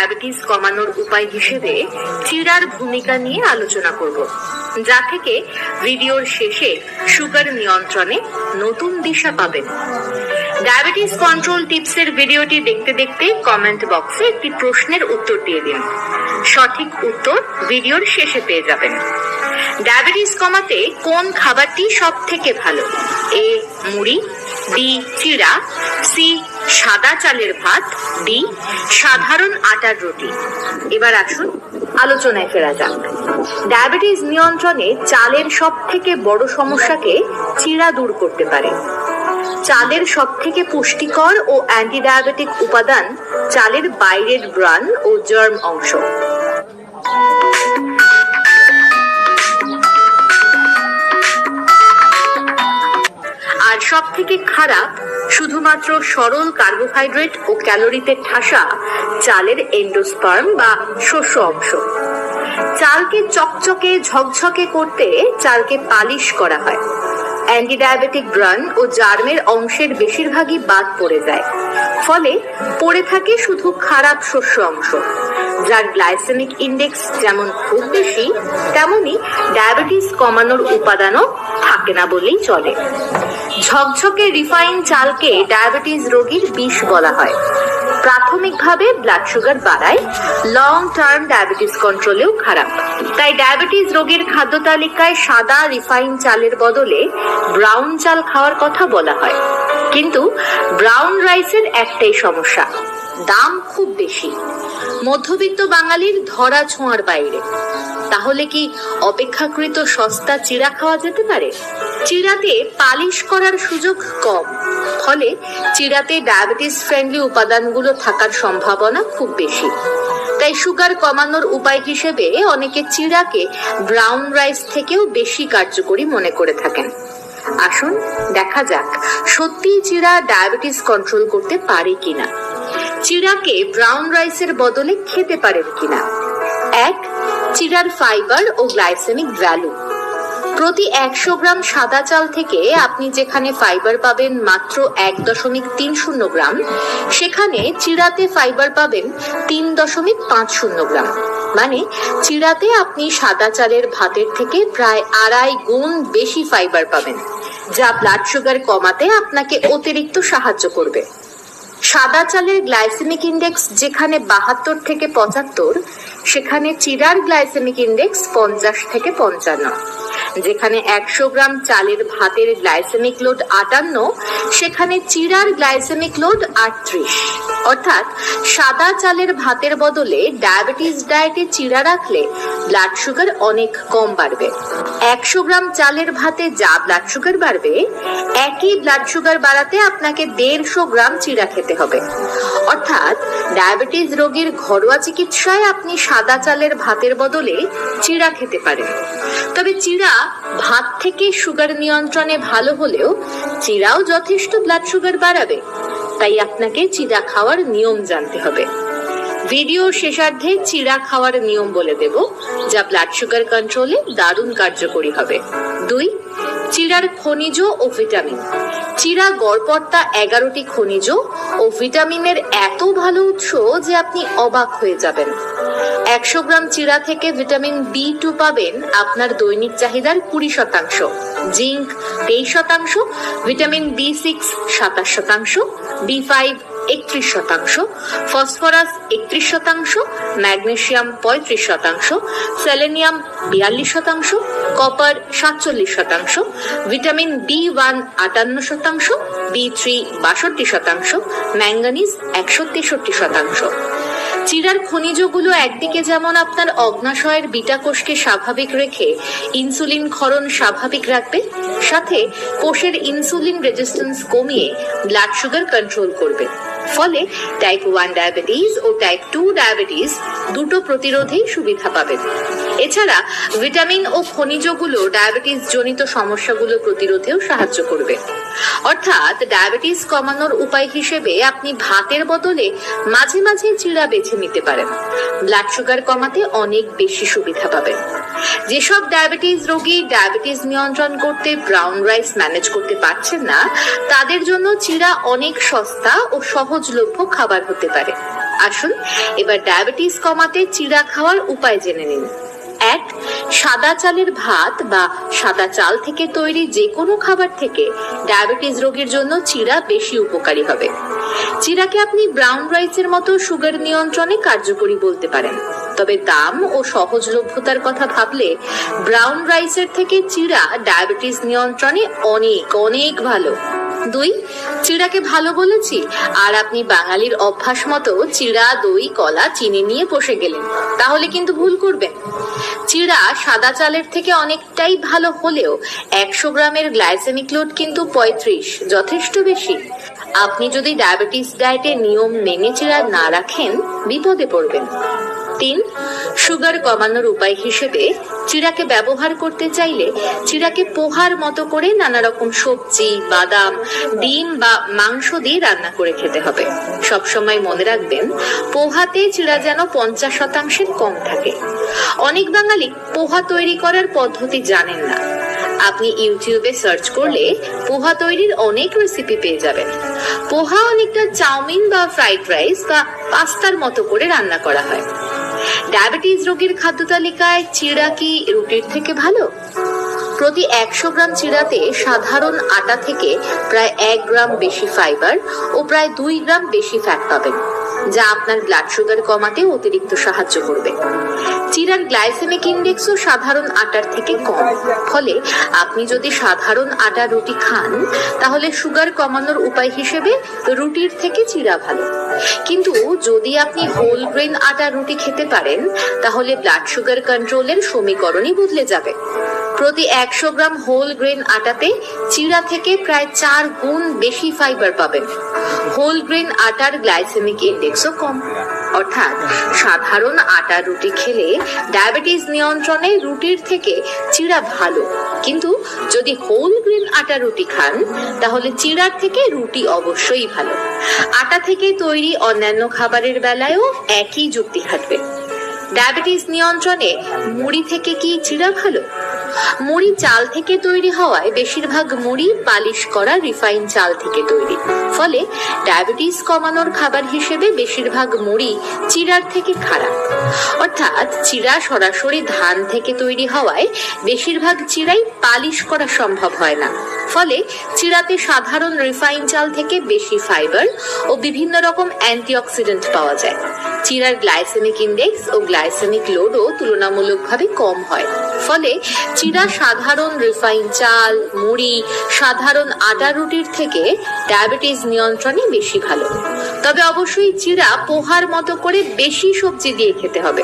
Diabetes কমানোর উপায় হিসেবে চিড়ার ভূমিকা নিয়ে আলোচনা করব, যা থেকে ভিডিওর শেষে সুগার নিয়ন্ত্রণে নতুন দিশা পাবেন। ডায়াবেটিস কন্ট্রোল টিপসের ভিডিওটি দেখতে দেখতে কমেন্ট বক্সে একটি প্রশ্নের উত্তর দিয়ে দিন। সঠিক উত্তর ভিডিওর শেষে পেয়ে যাবেন। ডায়াবেটিস কমাতে কোন খাবারটি সব থেকে ভালো? এ, মুড়ি, বি, চিড়া, সি সাদা চালের ভাত ডি সাধারণ আটার রুটি। এবার আসুন আলোচনায় ফেরা যাক। ডায়াবেটিস নিয়ন্ত্রণে চালের সব থেকে বড় সমস্যাকে চিড়া দূর করতে পারে। চালের সব থেকে পুষ্টিকর ও অ্যান্টি ডায়াবেটিক উপাদান চালের বাইরের ব্রান ও জার্ম অংশ। সব থেকে খারাপ, শুধুমাত্র সরল কার্বোহাইড্রেট ও ক্যালোরিতে ঠাসা চালের এন্ডোস্পার্ম বা শস্য অংশ। চালকে চকচকে, ঝকঝকে করতে চালকে পালিশ করা হয়। অ্যান্টি ডায়াবেটিক ব্রান ও জার্মের অংশের বেশিরভাগই বাদ পড়ে যায়। ফলে পড়ে থাকে শুধু খারাপ শস্য অংশ। যার গ্লাইসেমিক ইন্ডেক্স যেমন খুব বেশি তেমনই ডায়াবেটিস কমানোর উপাদানও থাকে না বলেই চলে। ঝকঝকে রিফাইন চালকে ডায়াবেটিস রোগীর বিষ বলা হয়। প্রাথমিকভাবে ব্লাড সুগার বাড়ায় লং টার্ম ডায়াবেটিস কন্ট্রোলেও খারাপ। তাই ডায়াবেটিস রোগীর খাদ্য তালিকায় সাদা রিফাইন চালের বদলে ব্রাউন চাল খাওয়ার কথা বলা হয়। কিন্তু ব্রাউন রাইসের একটাই সমস্যা, দাম খুব বেশি। মধ্যবিত্ত বাঙালির ধরা ছোঁয়ার বাইরে। তাহলে কি অপেক্ষাকৃত সস্তা চিড়া খাওয়া যেতে পারে? চিড়াতে পালিশ করার সুযোগ কম। ফলে চিড়াতে ডায়াবেটিস ফ্রেন্ডলি উপাদানগুলো থাকার সম্ভাবনা খুব বেশি। তাই সুগার কমানোর উপায় হিসেবে অনেকে চিড়াকে ব্রাউন রাইস থেকেও বেশি কার্যকরী মনে করে থাকেন। আসুন দেখা যাক সত্যি চিড়া ডায়াবেটিস কন্ট্রোল করতে পারে কিনা। চিড়াকে ব্রাউন রাইসের বদলে খেতে পারেন কিনা? এক চিড়ার ফাইবার ও গ্লাইসেমিক ভ্যালু। প্রতি একশো গ্রাম সাদা চাল থেকে আপনি যেখানে ফাইবার পাবেন মাত্র এক দশমিক তিন শূন্য গ্রাম, সেখানে চিড়াতে ফাইবার পাবেন তিন দশমিক পাঁচ শূন্য গ্রাম। মানে চিড়াতে আপনি সাদা চালের ভাতের থেকে প্রায় আড়াই গুণ বেশি ফাইবার পাবেন, যা ব্লাড সুগার কমাতে আপনাকে অতিরিক্ত সাহায্য করবে। সাদা চালের গ্লাইসেমিক ইন্ডেক্স যেখানে বাহাত্তর থেকে পঁচাত্তর, সেখানে চিরার গ্লাইসেমিক ইন্ডেক্স পঞ্চাশ থেকে পঞ্চান্ন। যেখানে একশো গ্রাম চালের ভাতের গ্লাইসেমিক লোড আটান্ন, সেখানে চিরার গ্লাইসেমিক লোড আটত্রিশ। অর্থাৎ সাদা চালের ভাতের বদলে ডায়াবেটিস ডায়েটে চিরা রাখলে ব্লাড সুগার অনেক কম বাড়বে। একশো গ্রাম চালের ভাতে যা ব্লাড সুগার বাড়বে, একই ব্লাড সুগার বাড়াতে আপনাকে দেড়শো গ্রাম চিরা খেতে হবে। অর্থাৎ ডায়াবেটিস রোগীর ঘরোয়া চিকিৎসায় আপনি সাদা চালের ভাতের বদলে চিড়া খেতে পারেন। তবে চিড়া ভাত থেকে সুগার নিয়ন্ত্রণে ভালো হলেও চিরাও যথেষ্ট ব্লাড সুগার বাড়াবে। তাই আপনাকে চিরা খাওয়ার নিয়ম জানতে হবে। ভিডিও শেষার্ধে চিরা খাওয়ার নিয়ম বলে দেব, যা ব্লাড সুগার কন্ট্রোলে দারুণ কার্যকরী হবে। দুই, চিরার খনিজ ও ভিটামিন চিড়া গড়পর্তা এগারোটি খনিজ ও ভিটামিনের এত ভালো উৎস যে আপনি অবাক হয়ে যাবেন। একশো গ্রাম চিরা থেকে ভিটামিন বি টু পাবেন আপনার দৈনিক চাহিদার কুড়ি শতাংশ। জিঙ্ক তেইশ শতাংশ, ভিটামিন বি সিক্স সাতাশ শতাংশ বি ফাইভ একত্রিশ শতাংশ, ফসফরাস একত্রিশ শতাংশ ম্যাগনেসিয়াম পঁয়ত্রিশ শতাংশ, সেলেনিয়াম বিয়াল্লিশ শতাংশ, কপার সাতচল্লিশ শতাংশ, ভিটামিন বি ওয়ান আটান্ন শতাংশ, বি থ্রি বাষট্টি শতাংশ, ম্যাঙ্গানিজ একশো তেষট্টি শতাংশ। চিরার খনিজগুলো একদিকে যেমন আপনার অগ্নাশয়ের বিটা কোষকে স্বাভাবিক রেখে ইনসুলিন ক্ষরণ স্বাভাবিক রাখবে, সাথে কোষের ইনসুলিন রেজিস্ট্যান্স কমিয়ে ব্লাড সুগার কন্ট্রোল করবে। ফলে টাইপ ওয়ান ডায়াবেটিস ও টাইপ টু ডায়াবেটিস দুটো প্রতিরোধেই সুবিধা পাবেন। এছাড়া ভিটামিন ও খনিজগুলো ডায়াবেটিস জনিত সমস্যাগুলো প্রতিরোধেও সাহায্য করবে। অর্থাৎ ডায়াবেটিস কমানোর উপায় হিসেবে আপনি ভাতের বদলে মাঝে মাঝে চিড়া বেছে নিতে পারেন। ব্লাড সুগার কমাতে অনেক বেশি সুবিধা পাবেন। যেসব ডায়াবেটিস রোগী ডায়াবেটিস নিয়ন্ত্রণ করতে ব্রাউন রাইস ম্যানেজ করতে পারছেন না, তাদের জন্য চিড়া অনেক সস্তা ও সহজলভ্য খাবার হতে পারে। আসুন এবার ডায়াবেটিস কমাতে চিড়া খাওয়ার উপায় জেনে নিন। সাদা চালের ভাত বা সাদা চাল থেকে তৈরি যে কোনো খাবার থেকে ডায়াবেটিস রোগীর জন্য চিরা বেশি উপকারী হবে। চিরাকে আপনি ব্রাউন রাইসের মতো সুগার নিয়ন্ত্রণে কার্যকরী বলতে পারেন। তবে দাম ও সহজলভ্যতার কথা ভাবলে ব্রাউন রাইসের থেকে চিরা ডায়াবেটিস নিয়ন্ত্রণে অনেক অনেক ভালো। দুই? চিড়াকে ভালো বলেছি। আর আপনি বাঙালির অভ্যাস মতো চিড়া, দই, কলা চিনি নিয়ে বসে গেলেন। তাহলে কিন্তু ভুল করবেন। চিড়া সাদা চালের থেকে অনেকটাই ভালো হলেও একশো গ্রামের গ্লাইসেমিক লোড কিন্তু পঁয়ত্রিশ, যথেষ্ট বেশি। আপনি যদি ডায়াবেটিস ডায়েটে নিয়ম মেনে চিড়া না রাখেন, বিপদে পড়বেন। তিন, সুগার কমানোর উপায় হিসেবে চিড়াকে ব্যবহার করতে চাইলে চিড়াকে পোহার মতো করে নানা রকম সবজি, বাদাম, ডিম বা মাংস দিয়ে রান্না করে খেতে হবে। সবসময় মনে রাখবেন, পোহাতে চিড়া যেন পঞ্চাশ শতাংশের কম থাকে। অনেক বাঙালি পোহা তৈরি করার পদ্ধতি জানেন না। আপনি ইউটিউবে সার্চ করলে পোহা তৈরির অনেক রেসিপি পেয়ে যাবেন। পোহা অনেকটা চাউমিন বা ফ্রাইড রাইস বা পাস্তার মতো করে রান্না করা হয়। ডায়াবেটিস রোগীর খাদ্য তালিকায় চিড়া কি রুটির থেকে ভালো? প্রতি একশো গ্রাম চিড়াতে সাধারণ আটা থেকে প্রায় এক গ্রাম বেশি ফাইবার ও প্রায় দুই গ্রাম বেশি ফ্যাট পাবেন, যা আপনার ব্লাড সুগার কমাতে অতিরিক্ত সাহায্য করবে। চিড়ার গ্লাইসেমিক ইন্ডেক্সও সাধারণ আটার থেকে কম, ফলে আপনি যদি সাধারণ আটা রুটি খান, তাহলে সুগার কমানোর উপায় হিসেবে রুটির থেকে চিড়া ভালো। কিন্তু যদি আপনি হোল গ্রেন আটা রুটি খেতে পারেন, তাহলে ব্লাড সুগার কন্ট্রোলের সমীকরণই বদলে যাবে। প্রতি একশো গ্রাম হোল গ্রেন আটাতে চিড়া থেকে প্রায় চার গুণ বেশি ফাইবার পাবেন। হোল গ্রেন আটার গ্লাইসেমিক ইন্ডেক্সও কম। অর্থাৎ সাধারণ আটা রুটি খেলে ডায়াবেটিস নিয়ন্ত্রণে রুটির থেকে চিড়া ভালো। কিন্তু যদি হোল গ্রেন আটা রুটি খান, তাহলে চিড়ার থেকে রুটি অবশ্যই ভালো। আটা থেকে তৈরি অন্যান্য খাবারের বেলায়ও একই যুক্তি খাটবে ডায়াবেটিস নিয়ন্ত্রণে মুড়ি থেকে কি চিড়া ভালো মুড়ি চাল থেকে তৈরি হওয়ায় বেশিরভাগ মুড়ি পালিশ করা রিফাইন চাল থেকে তৈরি। ফলে ডায়াবেটিস কমানোর খাবার হিসেবে বেশিরভাগ মুড়ি চিড়ার থেকে খারাপ। অর্থাৎ চিড়া সরাসরি ধান থেকে তৈরি হওয়ায় বেশিরভাগ চিরাই পালিশ করা সম্ভব হয় না। ফলে চিরাতে সাধারণ রিফাইন চাল থেকে বেশি ফাইবার ও বিভিন্ন রকম অ্যান্টিঅক্সিডেন্ট পাওয়া যায়। চিরার গ্লাইসেমিক ইন্ডেক্স ও গ্লাইসেমিক লোডও তুলনামূলকভাবে কম হয়। ফলে চিরা সাধারণ রিফাইন চাল, মুড়ি, সাধারণ আটা রুটির থেকে ডায়াবেটিস নিয়ন্ত্রণে বেশি ভালো। তবে অবশ্যই চিরা পোহার মতো করে বেশি সবজি দিয়ে খেতে হবে।